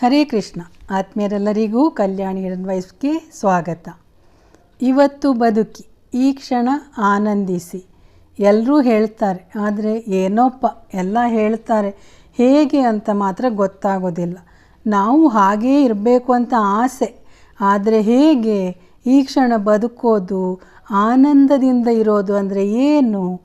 ಹರೇ ಕೃಷ್ಣ. ಆತ್ಮೀಯರೆಲ್ಲರಿಗೂ ಕಲ್ಯಾಣಿ ವೈಫ್ಗೆ ಸ್ವಾಗತ. ಇವತ್ತು ಬದುಕಿ, ಈ ಕ್ಷಣ ಆನಂದಿಸಿ. ಎಲ್ಲರೂ ಹೇಳ್ತಾರೆ, ಆದರೆ ಏನೋಪ್ಪ, ಎಲ್ಲ ಹೇಳ್ತಾರೆ. ಹೇಗೆ ಅಂತ ಮಾತ್ರ ಗೊತ್ತಾಗೋದಿಲ್ಲ. ನಾವು ಹಾಗೇ ಇರಬೇಕು ಅಂತ ಆಸೆ. ಆದರೆ ಹೇಗೆ ಈ ಕ್ಷಣ ಬದುಕೋದು, ಆನಂದದಿಂದ ಇರೋದು ಅಂದರೆ ಏನು?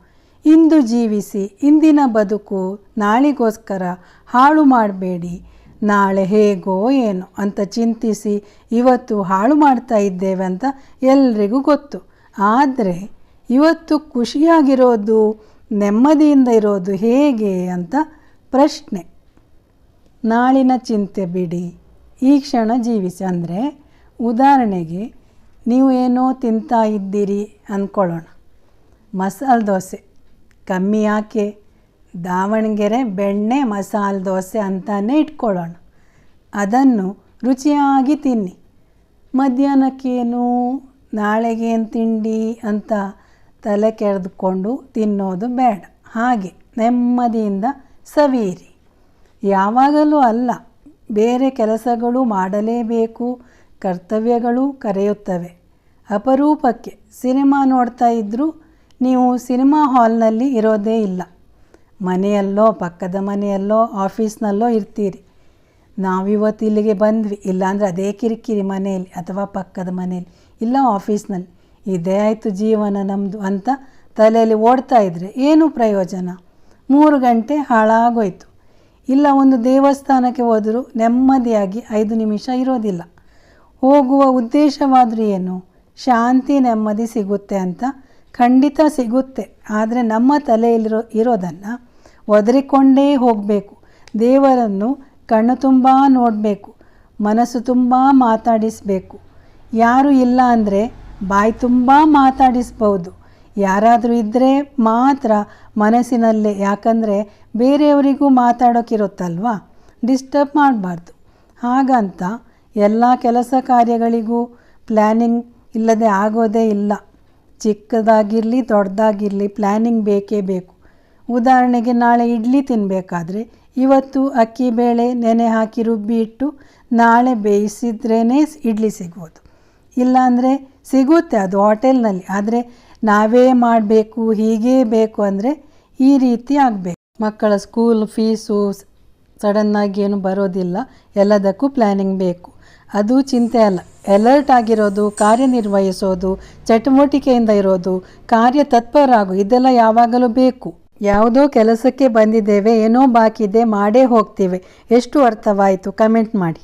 ಇಂದು ಜೀವಿಸಿ, ಇಂದಿನ ಬದುಕು, ನಾಳಿಗೋಸ್ಕರ ಹಾಳು ಮಾಡಬೇಡಿ. ನಾಳೆ ಹೇಗೋ ಏನೋ ಅಂತ ಚಿಂತಿಸಿ ಇವತ್ತು ಹಾಳು ಮಾಡ್ತಾ ಇದ್ದೇವೆ ಅಂತ ಎಲ್ರಿಗೂ ಗೊತ್ತು. ಆದರೆ ಇವತ್ತು ಖುಷಿಯಾಗಿರೋದು, ನೆಮ್ಮದಿಯಿಂದ ಇರೋದು ಹೇಗೆ ಅಂತ ಪ್ರಶ್ನೆ. ನಾಳಿನ ಚಿಂತೆ ಬಿಡಿ. ಈ ಕ್ಷಣ ಜೀವಿಸಿ ಅಂದರೆ ಉದಾಹರಣೆಗೆ ನೀವು ಏನೋ ತಿಂತಾ ಇದ್ದೀರಿ ಅಂದ್ಕೊಳ್ಳೋಣ ಮಸಾಲೆ ದೋಸೆ. ಕಮ್ಮಿ ಯಾಕೆ? ದಾವಣಗೆರೆ ಬೆಣ್ಣೆ ಮಸಾಲೆ ದೋಸೆ ಅಂತಾನೆ ಇಟ್ಕೊಳ್ಳೋಣ. ಅದನ್ನು ರುಚಿಯಾಗಿ ತಿನ್ನಿ. ಮಧ್ಯಾಹ್ನಕ್ಕೇನು, ನಾಳೆಗೇನು ತಿಂಡಿ ಅಂತ ತಲೆ ಕೆರೆದುಕೊಂಡು ತಿನ್ನೋದು ಬೇಡ. ಹಾಗೆ ನೆಮ್ಮದಿಯಿಂದ ಸವಿಯಿರಿ. ಯಾವಾಗಲೂ ಅಲ್ಲ, ಬೇರೆ ಕೆಲಸಗಳು ಮಾಡಲೇಬೇಕು, ಕರ್ತವ್ಯಗಳು ಕರೆಯುತ್ತವೆ. ಅಪರೂಪಕ್ಕೆ ಸಿನಿಮಾ ನೋಡ್ತಾ ಇದ್ದರೂ ನೀವು ಸಿನಿಮಾ ಹಾಲ್ನಲ್ಲಿ ಇರೋದೇ ಇಲ್ಲ. ಮನೆಯಲ್ಲೋ, ಪಕ್ಕದ ಮನೆಯಲ್ಲೋ, ಆಫೀಸ್ನಲ್ಲೋ ಇರ್ತೀರಿ. ನಾವಿವತ್ತು ಇಲ್ಲಿಗೆ ಬಂದ್ವಿ. ಇಲ್ಲಾಂದರೆ ಅದೇ ಕಿರಿಕಿರಿ ಮನೆಯಲ್ಲಿ ಅಥವಾ ಪಕ್ಕದ ಮನೆಯಲ್ಲಿ, ಇಲ್ಲ ಆಫೀಸ್ನಲ್ಲಿ. ಇದೇ ಆಯಿತು ಜೀವನ ನಮ್ಮದು ಅಂತ ತಲೆಯಲ್ಲಿ ಓಡ್ತಾ ಇದ್ದರೆ ಏನು ಪ್ರಯೋಜನ. ಮೂರು ಗಂಟೆ ಹಾಳಾಗೋಯ್ತು. ಇಲ್ಲ ಒಂದು ದೇವಸ್ಥಾನಕ್ಕೆ ಹೋದರೂ ನೆಮ್ಮದಿಯಾಗಿ ಐದು ನಿಮಿಷ ಇರೋದಿಲ್ಲ. ಹೋಗುವ ಉದ್ದೇಶವಾದರೂ ಏನು? ಶಾಂತಿ, ನೆಮ್ಮದಿ ಸಿಗುತ್ತೆ ಅಂತ ಖಂಡಿತ ಸಿಗುತ್ತೆ. ಆದರೆ ನಮ್ಮ ತಲೆಯಲ್ಲಿರೋ, ಇರೋದನ್ನು ಒದರಿಕೊಂಡೇ ಹೋಗಬೇಕು. ದೇವರನ್ನು ಕಣ್ಣು ತುಂಬ ನೋಡಬೇಕು, ಮನಸ್ಸು ತುಂಬ ಮಾತಾಡಿಸಬೇಕು. ಯಾರು ಇಲ್ಲ ಅಂದರೆ ಬಾಯಿ ತುಂಬ ಮಾತಾಡಿಸ್ಬೋದು ಯಾರಾದರೂ ಇದ್ದರೆ ಮಾತ್ರ ಮನಸ್ಸಿನಲ್ಲೇ, ಯಾಕಂದರೆ ಬೇರೆಯವರಿಗೂ ಮಾತಾಡೋಕ್ಕಿರುತ್ತಲ್ವಾ ಡಿಸ್ಟರ್ಬ್ ಮಾಡಬಾರ್ದು. ಹಾಗಂತ ಎಲ್ಲ ಕೆಲಸ ಕಾರ್ಯಗಳಿಗೂ ಪ್ಲ್ಯಾನಿಂಗ್ ಇಲ್ಲದೆ ಆಗೋದೇ ಇಲ್ಲ. ಚಿಕ್ಕದಾಗಿರಲಿ ದೊಡ್ಡದಾಗಿರಲಿ ಪ್ಲ್ಯಾನಿಂಗ್ ಬೇಕೇ ಬೇಕು. ಉದಾಹರಣೆಗೆ ನಾಳೆ ಇಡ್ಲಿ ತಿನ್ನಬೇಕಾದ್ರೆ ಇವತ್ತು ಅಕ್ಕಿ ಬೇಳೆ, ನೆನೆ ಹಾಕಿ ರುಬ್ಬಿ ಇಟ್ಟು ನಾಳೆ ಬೇಯಿಸಿದ್ರೇ ಇಡ್ಲಿ ಸಿಗ್ಬೋದು. ಇಲ್ಲಾಂದರೆ ಸಿಗುತ್ತೆ ಅದು ಹೋಟೆಲ್ನಲ್ಲಿ, ಆದರೆ ನಾವೇ ಮಾಡಬೇಕು, ಹೀಗೇ ಬೇಕು ಅಂದರೆ ಈ ರೀತಿ ಆಗಬೇಕು. ಮಕ್ಕಳ ಸ್ಕೂಲ್ ಫೀಸು ಸಡನ್ನಾಗಿ ಏನು ಬರೋದಿಲ್ಲ, ಎಲ್ಲದಕ್ಕೂ ಪ್ಲ್ಯಾನಿಂಗ್ ಬೇಕು. ಅದು ಚಿಂತೆ ಅಲ್ಲ. ಎಲರ್ಟ್ ಆಗಿರೋದು, ಕಾರ್ಯನಿರ್ವಹಿಸೋದು, ಚಟುವಟಿಕೆಯಿಂದ ಇರೋದು ಕಾರ್ಯ ತತ್ಪರಾಗು ಇದೆಲ್ಲ ಯಾವಾಗಲೂ ಬೇಕು. ಯಾವುದೋ ಕೆಲಸಕ್ಕೆ ಬಂದಿದ್ದೇವೆ ಏನೋ ಬಾಕಿ ಇದೆ ಮಾಡೇ ಹೋಗ್ತೀವಿ. ಎಷ್ಟು ಅರ್ಥವಾಯಿತು? ಕಮೆಂಟ್ ಮಾಡಿ.